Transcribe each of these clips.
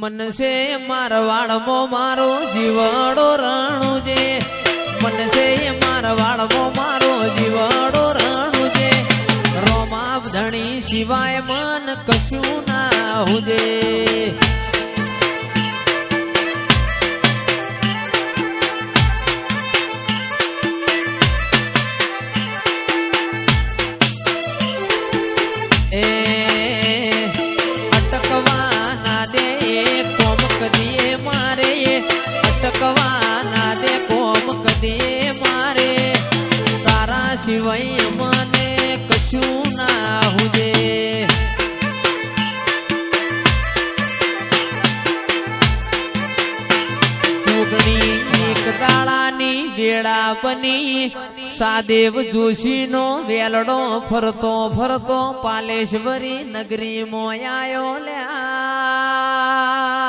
મનસે મારવાડમો મારો જીવાડો રાણુ જે મનસે મારવાડમો મારો જીવાડો રાણુ જે રોમાબ ધણી સિવાય મન કશું ના હુજે. સિવાય મને કશું ના હુજે. ચૂંટણી એક દાડાની વેળા બની. સાદેવ જોશીનો વેલડો ફરતો ફરતો પાલેશ્વરી નગરી મોયાયો લ્યા.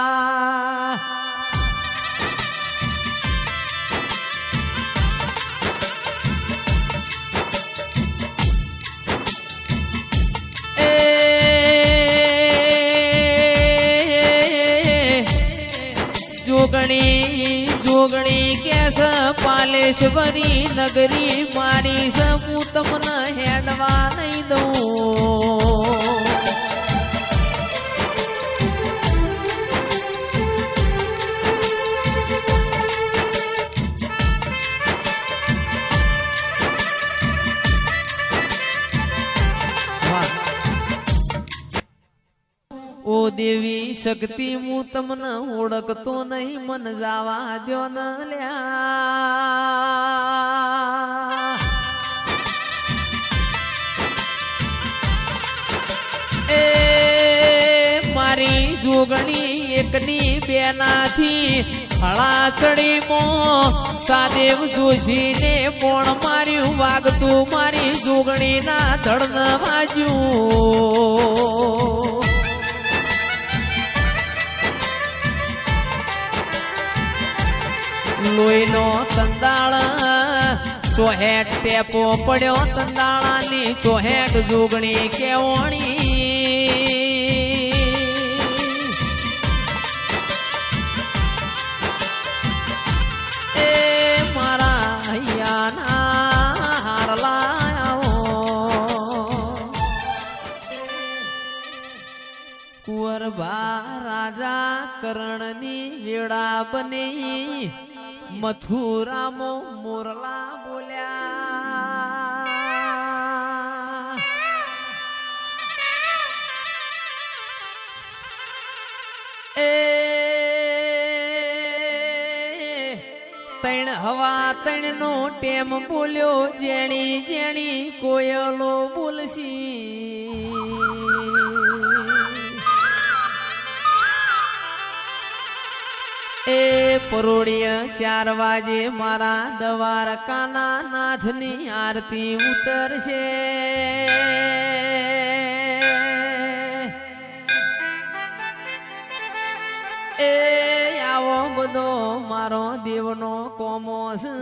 જોગણી કેસ પાલેશ્વરી નગરી મારી હું તમને હેડવા નહીં દઉં. દેવી શક્તિ હું તમને ઓળખતો નહીં, મન જાવા જો લ્યા. એ મારી જોગણી એકની બેનાથી હળાચડી મો સાદેવ જોશીને પણ માર્યું? વાગતું મારી જોગણી ના ધડ ન વાજ્યું. લોહીનો તંદાળ ચોહેટ ટેપો પડ્યો તંદાળાની ચોહેટ જોગણી કેવણી. એ મારા હૈયાના હારલાઓ કુંવરભા રાજા કરણની વેળા બની. મથુરામો મોરલા બોલ્યા એ તૈણ હવા તૈણ નો ટેમ બોલ્યો જેણી જેણી કોયલો બોલશી પરોળિય ચાર વાજે મારા દ્વારકાના નાથની આરતી ઉતરશે. એ આવો બધો મારો દેવનો કોમો છે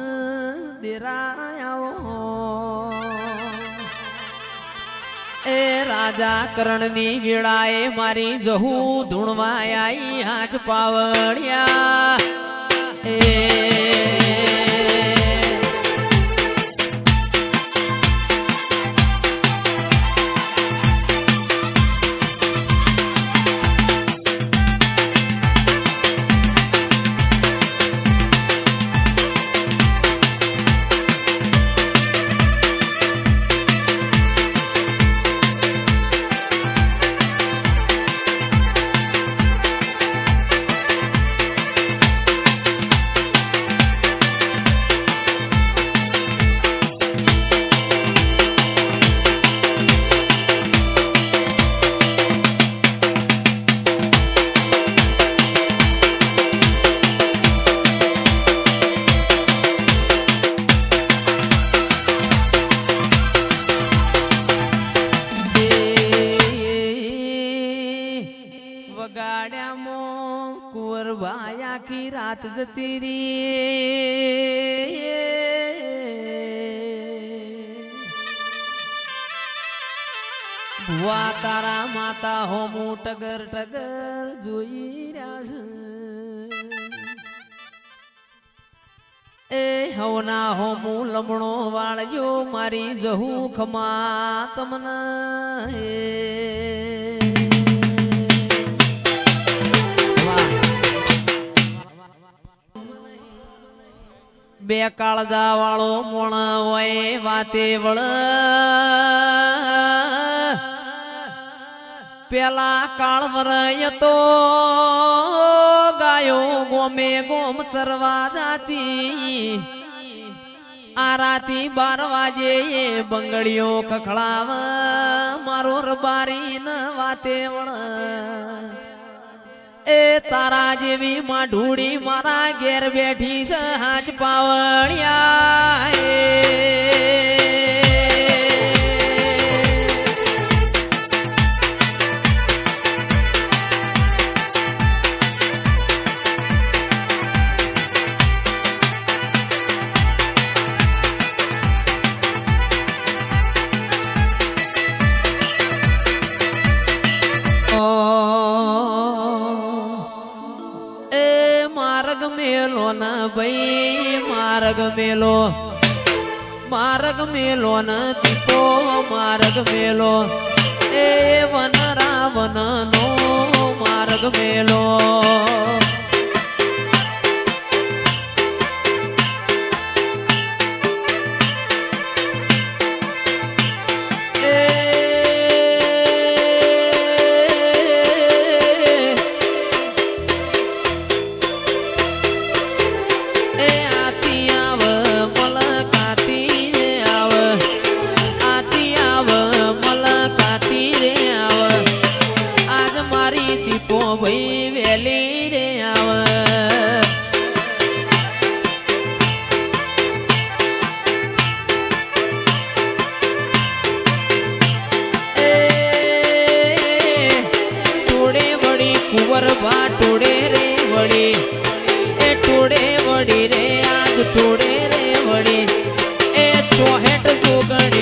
એ રાજા કરણની વેળાએ મારી જહુ ધૂણવા આઈ આજ પાવડિયા Hey. એ મો કુંવરભાઈ આખી રાત જતી રહી. ભુવા તારા માતા હોમું ટગર ટગર જોઈ રહ્યા છે. એ હવના હોમું લમણો વાળજો મારી જહું ખમા તમને. કાળજા વાળો મોણ હોય વાતે વળ પેલા કાળ વરય તો ગાયો ગોમે ગોમ ચરવા જાતી આ રાતી બાર વાજે બંગડીઓ ખખડાવ મારો રબારી ન વાતે વળ એ તારા જેવી માઢુડી મારા ઘેર બેઠી છે હાચ પાવળિયા માર્ગ મેલો માર્ગ મેલો ન દીપો માર્ગ મેલો. એ વન રાવણ નો માર્ગ મેલો. મારી ભાઈ વેલી રે આવ. એ ટોડે રે વળી. એ ટોડે વળી રે આજ ટોડે રે વળી. એ ચોહેટ જોગણ